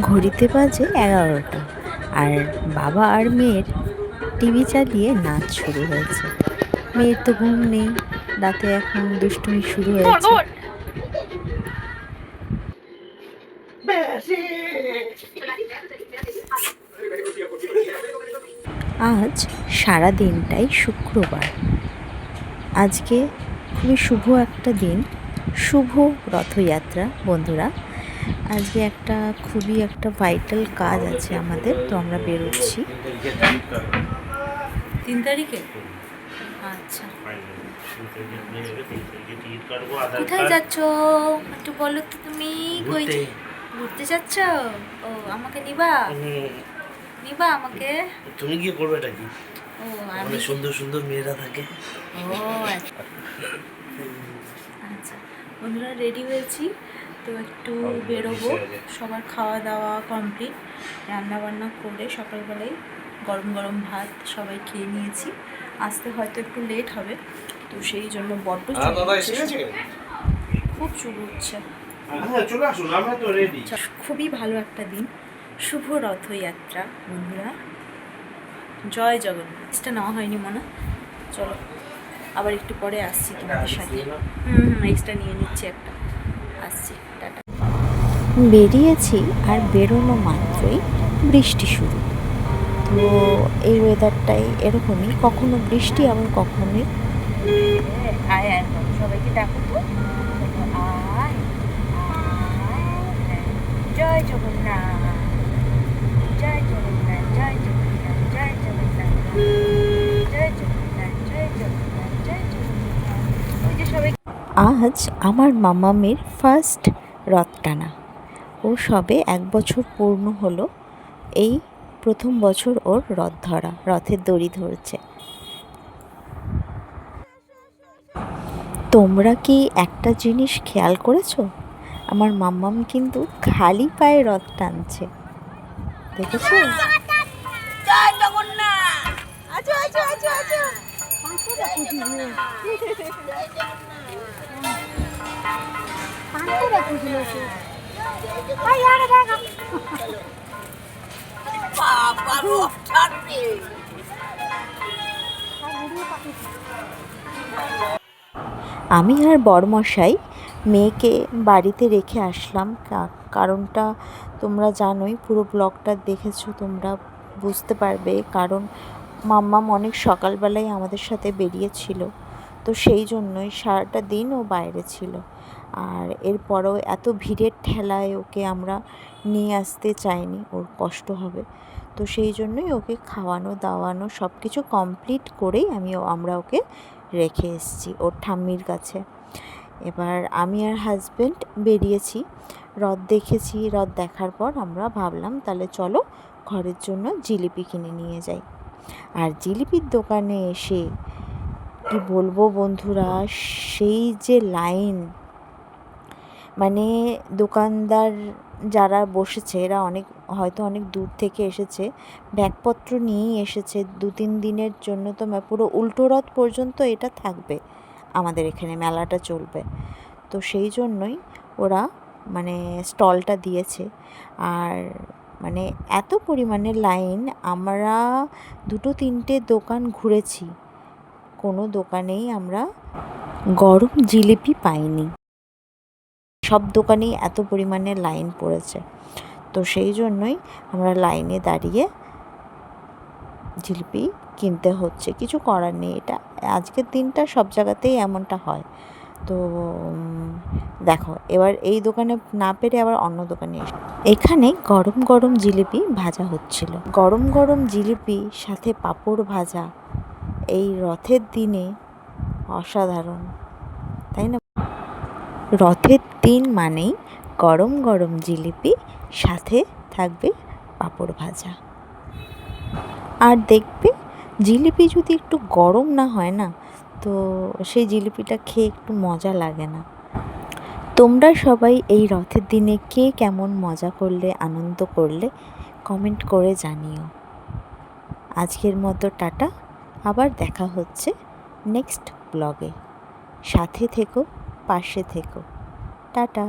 ঘড়িতে বাজে এগারোটা আর বাবা আর মেয়ের টিভি চালিয়ে নাচ শুরু হয়েছে। মেয়ের তো ঘুম নেই রাতে এখন দুষ্টুমি শুরু হয়েছে। আজ সারা দিনটাই শুক্রবার। আজকে খুবই শুভ একটা দিন। শুভ রথযাত্রা বন্ধুরা। আজকে একটা খুবই একটা ভাইটাল কাজ আছে আমাদের তো আমরা বেরোচ্ছি। তিন তারিখে? আচ্ছা। কোথায় যাচ্ছ? একটু বলো তো তুমি কই ঘুরতে। যাচ্ছ? ও আমাকে নিবা? নিবা আমাকে? তুমি কি করবে এটা কি ও আমি সুন্দর সুন্দর মেয়েরা থাকে। ও আচ্ছা। বন্ধুরা রেডি হয়েছি তো একটু বেরোবো। সবার খাওয়া দাওয়া কমপ্লিট রান্না বান্না করে সকালবেলায় গরম গরম ভাত সবাই খেয়ে নিয়েছি। আসতে হয়তো একটু লেট হবে তো সেই জন্য বড্ড উঠছে। খুব চুল উঠছে। হ্যাঁ তো রেডি খুবই ভালো একটা দিন। শুভ রথযাত্রা বন্ধুরা। জয় জগন্নাথ। এটা নেওয়া হয়নি মনে। হয়। চলো। আবার একটু পরে আসছি তোমাদের সাথে। হুম হুম এক্সট্রা নিয়ে নিচ্ছি একটা। আসছি টাটা। বেরিয়েছি আর বেরোনো মাত্রই বৃষ্টি শুরু। তো এই ওয়েদারটাই এরকমই কখনো বৃষ্টি আবার কখনোই আয় আয় বল, সবাইকে ডাকো তো আয় আয় জয় জগন্নাথ জয় জগন্নাথ জয় জগন্নাথ জয় জগন্নাথ জয় জগন্নাথ জয় জগন্নাথ জয় জগন্নাথ ওই যে সবাই আজ আমার মামামের ফার্স্ট রথ টানা ও সবে এক বছর পূর্ণ হলো, এই প্রথম বছর ওর রথ ধরা, রথের দড়ি ধরছে। তোমরা কি একটা জিনিস খেয়াল করেছ? আমার মাম্মাম কিন্তু খালি পায়ে রথ টানছে। দেখেছ? আমি আর বড়মশাই মেয়েকে বাড়িতে রেখে আসলাম কারণটা তোমরা জানোই, পুরো ব্লগটা দেখেছ, তোমরা বুঝতে পারবে, কারণ মাম্মাম অনেক সকালবেলায় আমাদের সাথে বেরিয়েছিল। তো সেই জন্যই সারাটা দিন ও বাইরে ছিল। আর এরপরেও এত ভিড়ের ঠেলায় ওকে আমরা নিয়ে আসতে চাইনি, ওর কষ্ট হবে। তো সেই জন্যই ওকে খাওয়ানো, দাওয়ানো সব কিছু কমপ্লিট করেই আমি আমরা ওকে রেখে এসেছি ওর ঠাম্মির কাছে। এবার আমি আর হাজব্যান্ড বেরিয়েছি হ্রদ দেখেছি হ্রদ দেখার পর আমরা ভাবলাম তাহলে চলো ঘরের জন্য জিলিপি কিনে নিয়ে যাই। আর জিলিপির দোকানে এসে কি বলব বন্ধুরা, সেই যে লাইন মানে দোকানদার যারা বসেছে, এরা অনেক, হয়তো অনেক দূর থেকে এসেছে, ব্যাগপত্র নিয়েই এসেছে দু তিন দিনের জন্য তো পুরো উল্টো রথ পর্যন্ত এটা থাকবে, আমাদের এখানে মেলাটা চলবে। তো সেই জন্যই ওরা মানে স্টলটা দিয়েছে। আর মানে এত পরিমাণে লাইন, আমরা দুটো তিনটে দোকান ঘুরেছি। কোনো দোকানেই আমরা গরম জিলিপি পাইনি। সব দোকানেই এত পরিমাণে লাইন পড়েছে। তো সেই জন্যই আমরা লাইনে দাঁড়িয়ে জিলিপি কিনতে হচ্ছে। কিছু করার নেই। এটা আজকের দিনটা সব জায়গাতেই এমনটা হয়। তো দেখো, এবার এই দোকানে না পেরে আবার অন্য দোকানে এসে। এখানে গরম গরম জিলিপি ভাজা হচ্ছিল। গরম গরম জিলিপি, সাথে পাঁপড় ভাজা, এই রথের দিনে অসাধারণ, তাই না? রথের দিন মানেই গরম গরম জিলিপি, সাথে থাকবে পাঁপড় ভাজা। আর দেখবে, জিলিপি যদি একটু গরম না হয় না তো সেই জিলিপিটা খেয়ে একটু মজা লাগে না। তোমরা সবাই এই রথের দিনে কে কেমন মজা করলে, আনন্দ করলে কমেন্ট করে জানিও। আজকের মতো টাটা, আবার দেখা হচ্ছে নেক্সট ব্লগে সাথে থেকো, পাশে থেকো। টাটা।